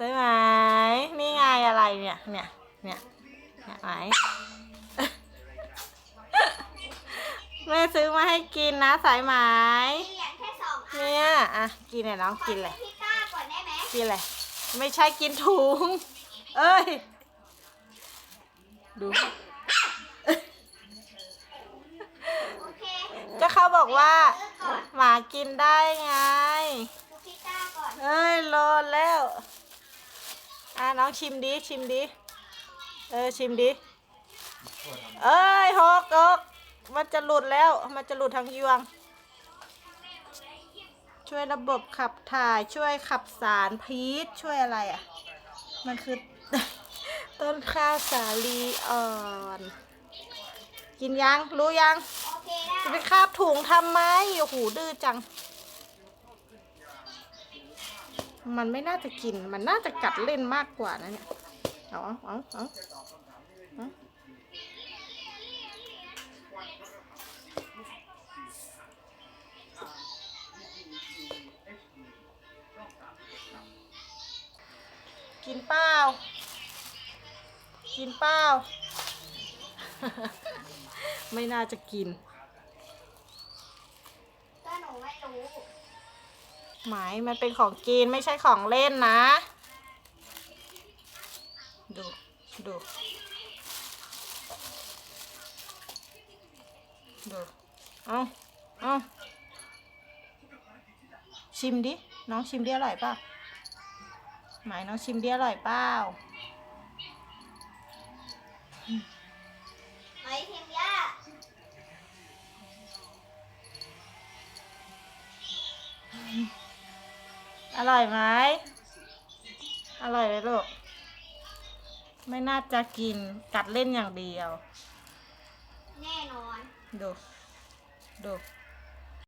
ใช่ไหมนี่ไงอะไรเนี่ย เนี่ย เนี่ยเนี่ยไหมแม่ซื้อมาให้กินนะสายไหมเนี่ยอะกินเลยน้องกินเลยกินเลยไม่ใช่กินถุง เอ้ย ดูโอเคก็เขาบอกว่า หมากินได้ไงเอ้ยรอแล้ว อะน้องชิมดิชิมดิเออชิมดิเอ้ยหกหกมันจะหลุดแล้ว มันจะหลุดทางยวง ช่วยระบบขับถ่ายช่วยขับสารพิษช่วยอะไรอะ มันคือ ต้นข้าวสาลีอ่อน กินยัง รู้ยังโอเคจะได้ไปคาบถุงทำไมโอ้โหดื้อจัง มันไม่น่าจะกิน มันน่าจะกัดเล่นมากกว่านะเนี่ย เอาเอาเอาเอาเอากินเปล่า กินเปล่า ไม่น่าจะกิน ก็หนูไม่รู้ หมมันเป็นของกินไม่ใช่ของเล่นนะ ดูดูดู เอาเอาชิมดิ น้องชิมดิอร่อยเปล่าหมน้องชิมดิอร่อยเปล่า อร่อยไหมอร่อยเลยลูก ไม่น่าจะกินกัดเล่นอย่างเดียว แน่นอน ดู ดูอ